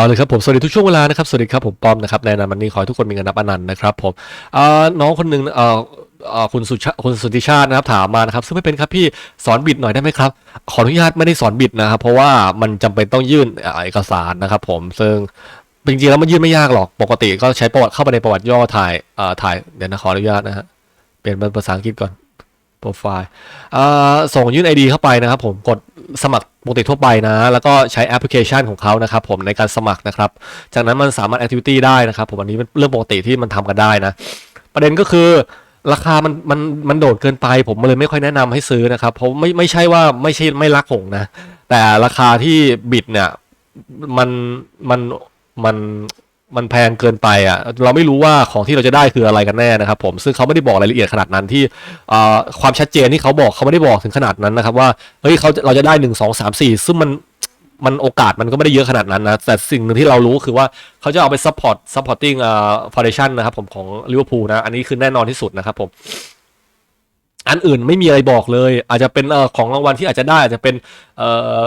เอาเลยครับผมสวัสดีทุกช่วงเวลานะครับสวัสดีครับผมป้อมนะครับในนันต์วันนี้ขอให้ทุกคนมีเงินนับอนันต์นะครับผมน้องคนหนึ่งคุณสุชาคุณสุทธิชาตินะครับถามมานะครับ ซึ่งไม่เป็นครับพี่สอนบิดหน่อยได้ไหมครับ ขออนุญาตไม่ได้สอนบิดนะครับ เพราะว่ามันจำเป็นต้องยื่นเอกสารนะครับ ผมซึ่งจริงๆแล้วมันยื่นไม่ยากหรอกปกติก็ใช้ประวัติเข้าไปในประวัติย่อถ่ายถ่ายเดี๋ยวนะขออนุญาตนะฮะเปลี่ยนเป็นภาษาอังกฤษก่อน โปรไฟล์ส่งยื่น ID เข้าไปนะครับผมกดสมัครปกติทั่วไปนะ แล้วก็ใช้แอปพลิเคชันของเขานะครับผมในการสมัครนะครับ จากนั้นมันสามารถ activity ได้นะครับผมอันนี้เป็นเรื่องปกติที่มันทำกันได้นะ ประเด็นก็คือราคามันมันมันโดดเกินไป ผมเลยไม่ค่อยแนะนำให้ซื้อนะครับ เพราะไม่ไม่ใช่ว่าไม่ใช่ไม่รักหงนะ แต่ราคาที่บิดเนี่ยมันมันมัน มันแพงเกินไปอะเราไม่รู้ว่าของที่เราจะได้คืออะไรกันแน่นะครับผมซึ่งเขาไม่ได้บอกรายละเอียดขนาดนั้นที่ความชัดเจนที่เขาบอกเขาไม่ได้บอกถึงขนาดนั้นนะครับว่าเฮ้ยเขาเราจะได้หนึ่งสองสามสี่ซึ่งมันมันโอกาสมันก็ไม่ได้เยอะขนาดนั้นนะ แต่สิ่งหนึ่งที่เรารู้คือว่าเขาจะเอาไป support supporting เอ่อ foundation นะครับผมของลิเวอร์พูลนะ อันนี้คือแน่นอนที่สุดนะครับผม อันอื่นไม่มีอะไรบอกเลย อาจจะเป็นเอ่อของรางวัลที่อาจจะได้ อาจจะเป็นเอ่อ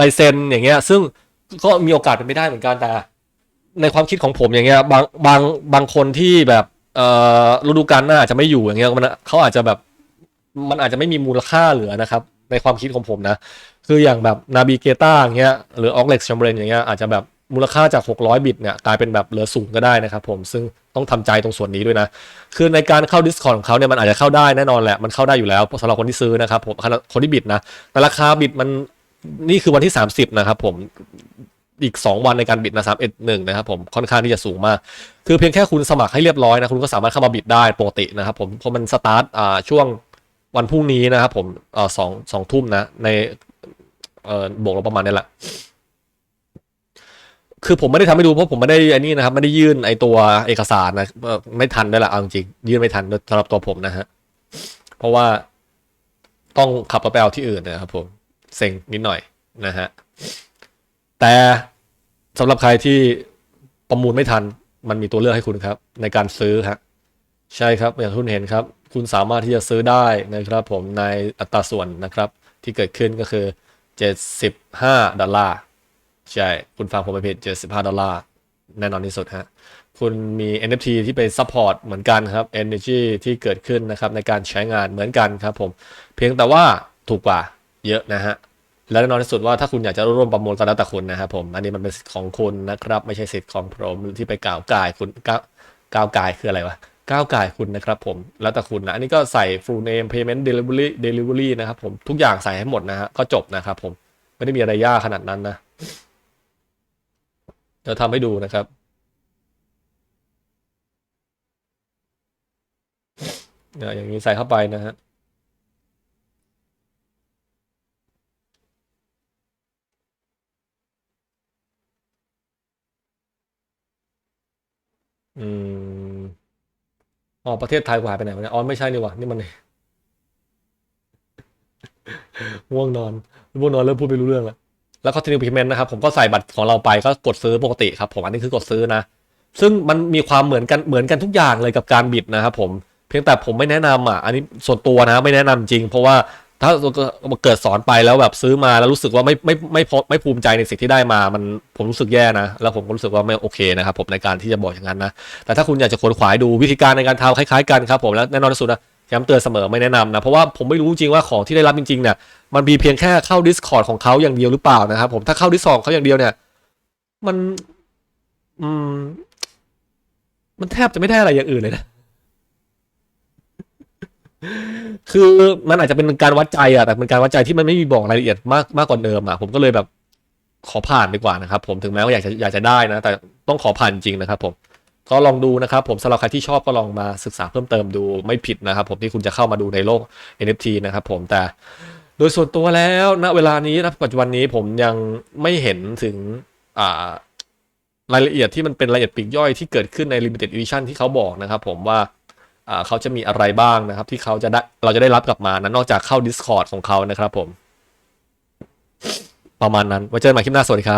ลายเซ็นอย่างเงี้ย ซึ่งก็มีโอกาสเป็นไม่ได้เหมือนกันแต่ ในความคิดของผมอย่างเงี้ยบางบางบางคนที่แบบเอ่อฤดูกาลหน้าอาจจะไม่อยู่อย่างเงี้ยมันเขาอาจจะแบบมันอาจจะไม่มีมูลค่าเหลือนะครับ ในความคิดของผมนะ คืออย่างแบบนาบิเกต้าอย่างเงี้ยหรือออกเล็กชัมเบรนอย่างเงี้ยอาจจะแบบมูลค่าจาก 600 บิตเนี่ยกลายเป็นแบบเหลือศูนย์ก็ได้นะครับผมซึ่งต้องทำใจตรงส่วนนี้ด้วยนะ คือในการเข้า Discord ของเขาเนี่ยมันอาจจะเข้าได้แน่นอนแหละ มันเข้าได้อยู่แล้วสำหรับคนที่ซื้อนะครับผมคนที่บิดนะแต่ราคาบิดมันนี่คือวันที่ 30 นะครับผม อีก 2 วันในการบิดนะสามเอ็ดหนึ่งนะครับผมค่อนข้างที่จะสูงมาก คือเพียงแค่คุณสมัครให้เรียบร้อยนะคุณก็สามารถเข้ามาบิดได้ปกตินะครับผมเพราะมันสตาร์ทอ่าช่วงวันพรุ่งนี้นะครับผมเอ่อสองสองทุ่มนะในเอ่อบวกลบประมาณนี้แหละคือผมไม่ได้ทำให้ดูเพราะผมไม่ได้อันนี้นะครับไม่ได้ยื่นไอตัวเอกสารนะไม่ทันด้วยละเอาจริงยื่นไม่ทันสำหรับตัวผมนะฮะเพราะว่าต้องขับรถไปเอาที่อื่นนะครับผมเซ็งนิดหน่อยนะฮะแต่ สำหรับใครที่ประมูลไม่ทัน มันมีตัวเลือกให้คุณครับ ในการซื้อครับใช่ครับอย่างที่คุณเห็นครับ คุณสามารถที่จะซื้อได้นะครับ ผมในอัตราส่วนนะครับ ที่เกิดขึ้นก็คือ 75 ดอลลาร์ใช่ คุณฟังผมไปผิด75 ดอลลาร์แน่นอนที่สุดฮะคุณมี NFT ที่เป็น support เหมือนกันครับ energy ที่เกิดขึ้นนะครับในการใช้งานเหมือนกันครับผม เพียงแต่ว่าถูกกว่าเยอะนะฮะ และแน่นอนที่สุดว่าถ้าคุณอยากจะร่วมประมูลก็แล้วแต่คุณนะครับผม อันนี้มันเป็นสิทธิ์ของคุณนะครับ ไม่ใช่สิทธิ์ของผมที่ไปกล่าวกายคุณก้าวก้าวกายคืออะไรวะก้าวกายคุณนะครับผม แล้วแต่คุณนะ อันนี้ก็ใส่ full name payment delivery delivery นะครับผมทุกอย่างใส่ให้หมดนะฮะก็จบนะครับผมไม่ได้มีอะไรยากขนาดนั้นนะเดี๋ยวทำให้ดูนะครับอย่างนี้ใส่เข้าไปนะฮะ อืมอ๋อประเทศไทยกูหายไปไหนวะเนี่ยอ๋อไม่ใช่นี่ว่านี่มันง่วงนอนง่วงนอนเริ่มพูดไม่รู้เรื่องแล้วแล้วก็ continue payment นะครับ ผมก็ใส่บัตรของเราไปก็กดซื้อปกติครับ ผมอันนี้คือกดซื้อนะ ซึ่งมันมีความเหมือนกันเหมือนกันทุกอย่างเลยกับการบิดนะครับผมเพียงแต่ผมไม่แนะนำอะอันนี้ส่วนตัวนะไม่แนะนำจริง เพราะว่า ถ้าเกิดสอนไปแล้วแบบซื้อมาแล้วรู้สึกว่าไม่ไม่ไม่พอไม่ภูมิใจในสิ่งที่ได้มา มันผมรู้สึกแย่นะ แล้วผมก็รู้สึกว่าไม่โอเคนะครับผมในการที่จะบอกอย่างนั้นนะ แต่ถ้าคุณอยากจะขวนขวายดูวิธีการในการทำคล้ายๆกันครับผมแล้วแน่นอนที่สุดนะย้ำเตือนเสมอไม่แนะนำนะ เพราะว่าผมไม่รู้จริงว่าของที่ได้รับจริงๆเนี่ยมันมีเพียงแค่เข้า Discord ของเขาอย่างเดียวหรือเปล่านะครับผมถ้าเข้า Discord ของเขาอย่างเดียวเนี่ย มัน อืม มันแทบจะไม่ได้อะไรอย่างอื่นเลยนะ คือมันอาจจะเป็นการวัดใจอะแต่เป็นการวัดใจที่มันไม่มีบอกรายละเอียดมากมากกว่าเดิมอะผมก็เลยแบบขอผ่านดีกว่านะครับ ผมถึงแม้ว่าอยากจะอยากจะได้นะ แต่ต้องขอผ่านจริงนะครับ ผมก็ลองดูนะครับ ผมสำหรับใครที่ชอบก็ลองมาศึกษาเพิ่มเติมดูไม่ผิดนะครับ ผมที่คุณจะเข้ามาดูในโลก NFT นะครับ ผมแต่โดยส่วนตัวแล้วณเวลานี้นะปัจจุบันนี้ผมยังไม่เห็นถึงอ่ารายละเอียดที่มันเป็นรายละเอียดปีกย่อยที่เกิดขึ้นใน Limited Edition ที่เขาบอกนะครับ ผมว่า เขาจะมีอะไรบ้างนะครับ ที่เขาจะได้เราจะได้รับกลับมานะนอกจากเข้า Discord ของเขานะครับผม ประมาณนั้นไว้เจอกันใหม่คลิปหน้าสวัสดีครับ